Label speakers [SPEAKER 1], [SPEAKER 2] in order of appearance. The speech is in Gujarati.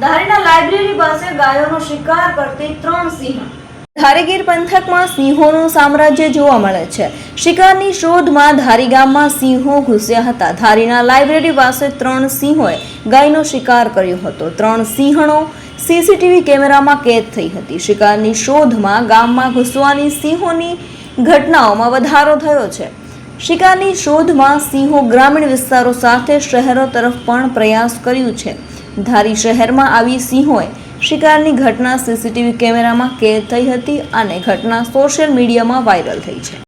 [SPEAKER 1] ધારીના લાઇબ્રેરી પાસે ગાયોનો શિકાર કરતી ત્રણ સિંહ. ધારીગીર પંથકમાં સિંહોનું સામ્રાજ્ય જોવા મળે છે. શિકારની શોધમાં ધારી ગામમાં સિંહો ઘૂસ્યા હતા. ધારીના લાઇબ્રેરી પાસે ત્રણ સિંહોએ ગાયનો શિકાર કર્યો હતો. ત્રણ સિંહણો સીસીટીવી કેમેરામાં કેદ થઈ હતી. શિકારની શોધમાં ગામમાં ઘૂસવાની સિંહોની ઘટનાઓમાં વધારો થયો છે. શિકારની શોધમાં સિંહો ગ્રામીણ વિસ્તારો સાથે શહેરો તરફ પણ પ્રયાસ કર્યું છે. ધારી શહેરમાં આવી સિંહોએ શિકારની ઘટના સીસીટીવી કેમેરામાં કેદ થઈ હતી અને ઘટના સોશિયલ મીડિયામાં વાયરલ થઈ છે.